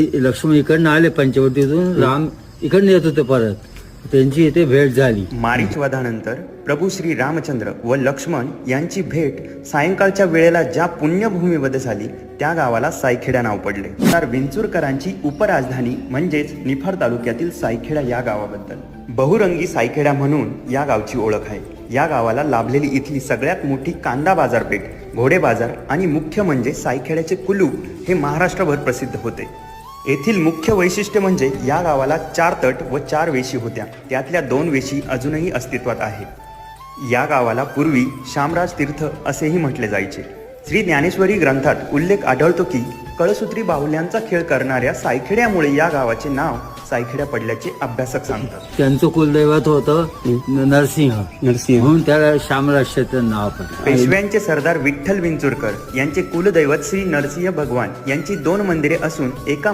लक्ष्मण इकडनं आले पंचवटीतून राम इकडनं येत होते परत. त्यांची इथे भेट झाली. मारीच वधानंतर प्रभू श्री रामचंद्र व लक्ष्मण यांची भेट सायंकाळच्या वेळेला ज्या पुण्यभूमीमध्ये झाली त्या गावाला सायखेडा नाव पडले. तर विंचुरकरांची उपराजधानी म्हणजेच निफाड तालुक्यातील सायखेडा या गावाबद्दल. बहुरंगी सायखेडा म्हणून या गावची ओळख आहे. या गावाला लाभलेली इथली सगळ्यात मोठी कांदा बाजारपेठ घोडे बाजार आणि मुख्य म्हणजे सायखेड्याचे कुलू हे महाराष्ट्रभर प्रसिद्ध होते. येथील मुख्य वैशिष्ट्य म्हणजे या गावाला चार तट व चार वेशी होत्या. त्यातल्या दोन वेशी अजूनही अस्तित्वात आहेत. या गावाला पूर्वी शामराज तीर्थ असेही म्हटले जायचे. श्री ज्ञानेश्वरी ग्रंथात उल्लेख आढळतो की कळसूत्री बाहुल्यांचा खेळ करणाऱ्या सायखेड्यामुळे या गावाचे नाव सायखेड्या पडल्याचे अभ्यासक सांगतात. त्यांचं कुलदैवत होतं नरसिंह. नरसिंह. म्हणून त्याला शामराष्ट्राचं नाव पडलं. पेशव्यांचे सरदार विठ्ठल विंचुरकर यांचे कुलदैवत श्री नरसिंह भगवान यांची दोन मंदिरे असून एका